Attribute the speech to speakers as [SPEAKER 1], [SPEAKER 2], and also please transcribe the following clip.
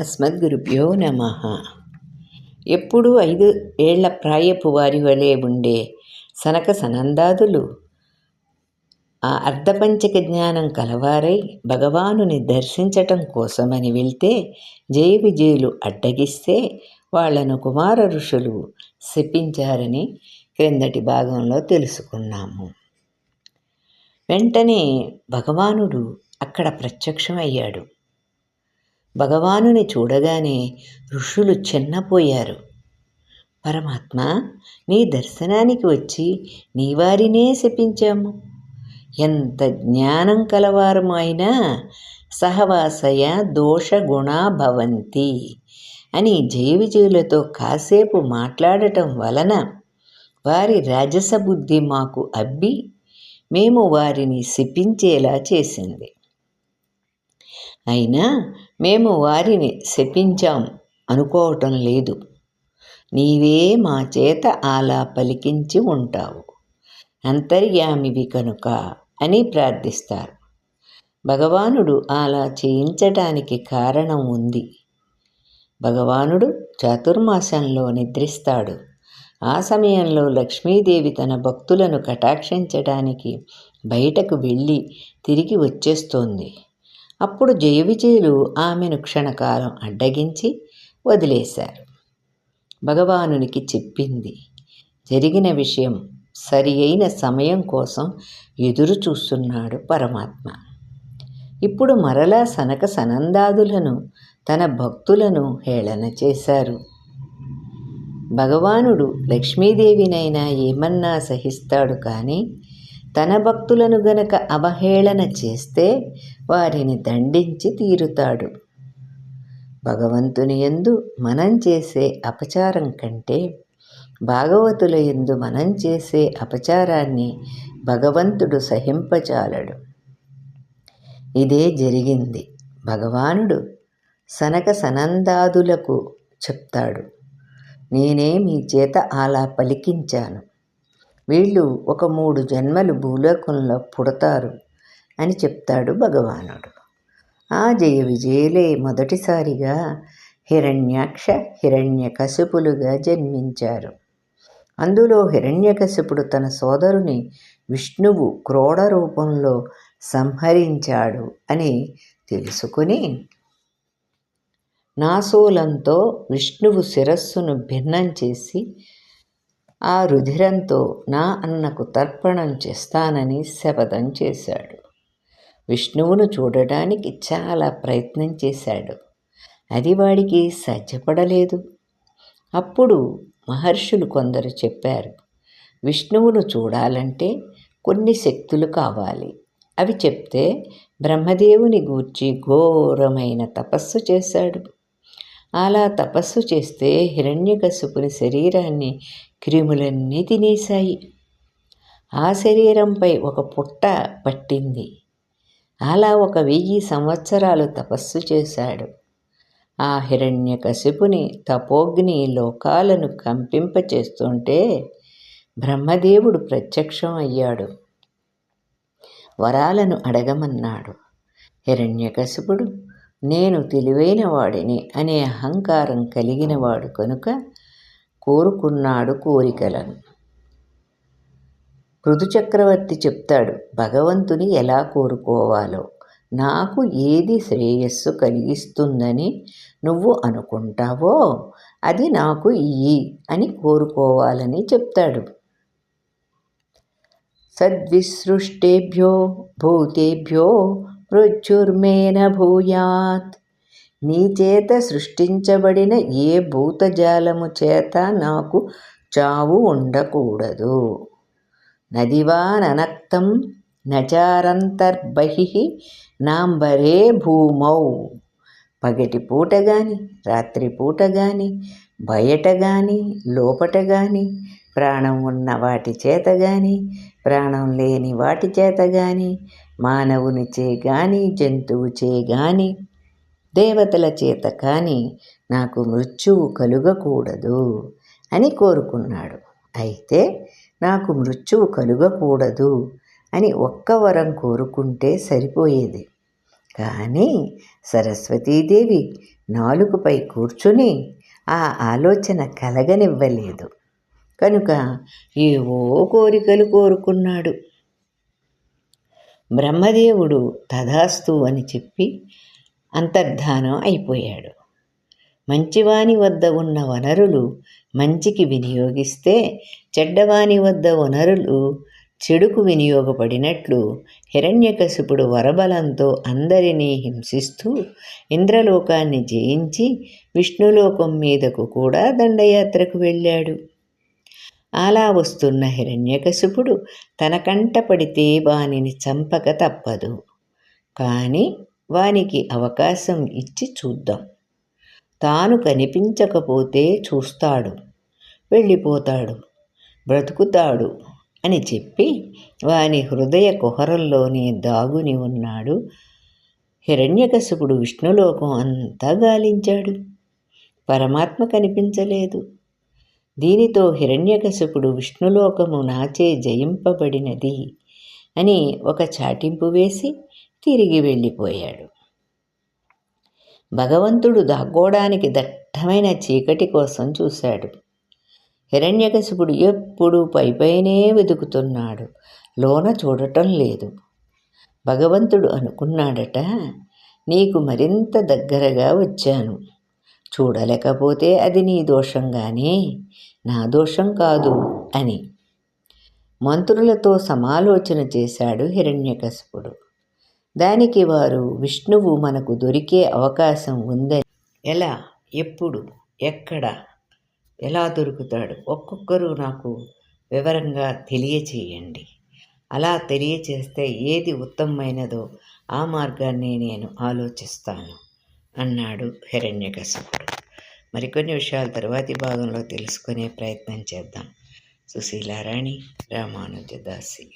[SPEAKER 1] అస్మద్గురుభ్యో నమ. ఎప్పుడు ఐదు ఏళ్ళ ప్రాయపు వారి వలె ఉండే సనక సనందాదులు ఆ అర్ధపంచక జ్ఞానం కలవారై భగవానుని దర్శించటం కోసమని వెళ్తే జయ విజయులు అడ్డగిస్తే వాళ్ళను కుమార ఋషులు శపించారని క్రిందటి భాగంలో తెలుసుకున్నాము. వెంటనే భగవానుడు అక్కడ ప్రత్యక్షమయ్యాడు. భగవానుని చూడగానే ఋషులు చిన్నపోయారు. పరమాత్మ నీ దర్శనానికి వచ్చి నీ వారినే శపించాము. ఎంత జ్ఞానం కలవారమైనా సహవాసయ దోషగుణా భవంతి అని జయవిజయులతో కాసేపు మాట్లాడటం వలన వారి రాజస బుద్ధి మాకు అబ్బి మేము వారిని శపించేలా చేసింది. అయినా మేము వారిని శపించాం అనుకోవటం లేదు. నీవే మా చేత అలా పలికించి ఉంటావు. అంతర్యామివి కనుక అని ప్రార్థిస్తారు. భగవానుడు అలా చేయించటానికి కారణం ఉంది. భగవానుడు చాతుర్మాసంలో నిద్రిస్తాడు. ఆ సమయంలో లక్ష్మీదేవి తన భక్తులను కటాక్షించడానికి బయటకు వెళ్ళి తిరిగి వచ్చేస్తోంది. అప్పుడు జయ విజయులు ఆమెను క్షణకాలం అడ్డగించి వదిలేశారు. భగవానునికి చెప్పింది జరిగిన విషయం సరి అయిన సమయం కోసం ఎదురు చూస్తున్నాడు పరమాత్మ. ఇప్పుడు మరలా సనక సనందాదులను తన భక్తులను హేళన చేశారు. భగవానుడు లక్ష్మీదేవినైనా ఏమన్నా సహిస్తాడు కానీ తన భక్తులను గనక అవహేళన చేస్తే వారిని దండించి తీరుతాడు. భగవంతుని ఎందు మనం చేసే అపచారం కంటే భాగవతుల ఎందు మనం చేసే అపచారాన్ని భగవంతుడు సహింపచాలడు ఇదే జరిగింది. భగవానుడు సనక సనందాదులకు చెప్తాడు. నేనే మీ చేత అలా పలికించాను. వీళ్ళు ఒక మూడు జన్మలు భూలోకంలో పుడతారు అని చెప్తాడు భగవానుడు. ఆ జయ విజయులే మొదటిసారిగా హిరణ్యాక్ష హిరణ్యకశిపులుగా జన్మించారు. అందులో హిరణ్యకశిపుడు తన సోదరుని విష్ణువు క్రోడ రూపంలో సంహరించాడు అని తెలుసుకుని నాశూలంతో విష్ణువు శిరస్సును భిన్నం చేసి ఆ రుధిరంతో నా అన్నకు తర్పణం చేస్తానని శపథం చేశాడు. విష్ణువును చూడడానికి చాలా ప్రయత్నం చేశాడు. అది వాడికి సాధ్యపడలేదు. అప్పుడు మహర్షులు కొందరు చెప్పారు విష్ణువును చూడాలంటే కొన్ని శక్తులు కావాలి. అవి చెప్తే బ్రహ్మదేవుని గూర్చి ఘోరమైన తపస్సు చేశాడు. అలా తపస్సు చేస్తే హిరణ్యకశుపుని శరీరాన్ని క్రిములన్నీ తినేశాయి. ఆ శరీరంపై ఒక పుట్ట పట్టింది. అలా ఒక వెయ్యి సంవత్సరాలు తపస్సు చేశాడు. ఆ హిరణ్యకశిపుని తపోగ్ని లోకాలను కంపింపచేస్తుంటే బ్రహ్మదేవుడు ప్రత్యక్షం అయ్యాడు. వరాలను అడగమన్నాడు. హిరణ్యకశిపుడు నేను తెలివైన వాడిని అనే అహంకారం కలిగినవాడు కనుక కోరుకున్నాడు కోరికలను. చక్రవర్తి చెప్తాడు భగవంతుని ఎలా కోరుకోవాలో? నాకు ఏది శ్రేయస్సు కలిగిస్తుందని నువ్వు అనుకుంటావో అది నాకు ఇయ్యి అని కోరుకోవాలని చెప్తాడు. సద్విసృష్టేభ్యో భూతేభ్యో మృత్యుర్మేన భూయాత్. నీ చేత సృష్టించబడిన ఏ భూతజాలము చేత నాకు చావు ఉండకూడదు. నదివాననక్తం నచారంతర్బహి నాంబరే భూమౌ. పగటి పూట గాని రాత్రిపూట గాని బయట గాని లోపట గాని ప్రాణం ఉన్న వాటి చేత గాని ప్రాణం లేని వాటి చేత గాని మానవునిచే గాని జంతువుచే గాని దేవతల చేత కానీ నాకు మృత్యువు కలుగకూడదు అని కోరుకున్నాడు. అయితే నాకు మృత్యువు కలుగకూడదు అని ఒక్క వరం కోరుకుంటే సరిపోయేది. కానీ సరస్వతీదేవి నాలుగుపై కూర్చుని ఆ ఆలోచన కలగనివ్వలేదు. కనుక ఏవో కోరికలు కోరుకున్నాడు. బ్రహ్మదేవుడు తథాస్తు అని చెప్పి అంతర్ధానం అయిపోయాడు. మంచివాని వద్ద ఉన్న వనరులు మంచికి వినియోగిస్తే చెడ్డవాని వద్ద వనరులు చెడుకు వినియోగపడినట్లు హిరణ్యకశిపుడు వరబలంతో అందరినీ హింసిస్తూ ఇంద్రలోకాన్ని జయించి విష్ణులోకం మీదకు కూడా దండయాత్రకు వెళ్ళాడు. అలా వస్తున్న హిరణ్యకశిపుడు తన కంట పడితే వానిని చంపక తప్పదు. కానీ వానికి అవకాశం ఇచ్చి చూద్దాం. తాను కనిపించకపోతే చూస్తాడు వెళ్ళిపోతాడు బ్రతుకుతాడు అని చెప్పి వాని హృదయ కుహరంలోనే దాగుని ఉన్నాడు హిరణ్యకశిపుడు విష్ణులోకం అంతా గాలించాడు. పరమాత్మ కనిపించలేదు. దీనితో హిరణ్యకశపుడు విష్ణులోకము నాచే జయింపబడినది అని ఒక చాటింపు వేసి తిరిగి వెళ్ళిపోయాడు. భగవంతుడు దాక్కోవడానికి దట్టమైన చీకటి కోసం చూశాడు. హిరణ్యకశిపుడు ఎప్పుడూ పైపైనే వెతుకుతున్నాడు. లోన చూడటం లేదు. భగవంతుడు అనుకున్నాడట నీకు మరింత దగ్గరగా వచ్చాను. చూడలేకపోతే అది నీ దోషంగానే నా దోషం కాదు అని మంత్రులతో సమాలోచన చేశాడు హిరణ్యకశపుడు. దానికి వారు విష్ణువు మనకు దొరికే అవకాశం ఉందని. ఎలా? ఎప్పుడు? ఎక్కడ? ఎలా దొరుకుతాడు? ఒక్కొక్కరు నాకు వివరంగా తెలియచేయండి. అలా తెలియచేస్తే ఏది ఉత్తమమైనదో ఆ మార్గాన్ని నేను ఆలోచిస్తాను. అన్నాడు హిరణ్యకశిపుడు. మరికొన్ని విషయాలు తరువాతి భాగంలో తెలుసుకునే ప్రయత్నం చేద్దాం. సుశీలారాణి రామానుజదాసి.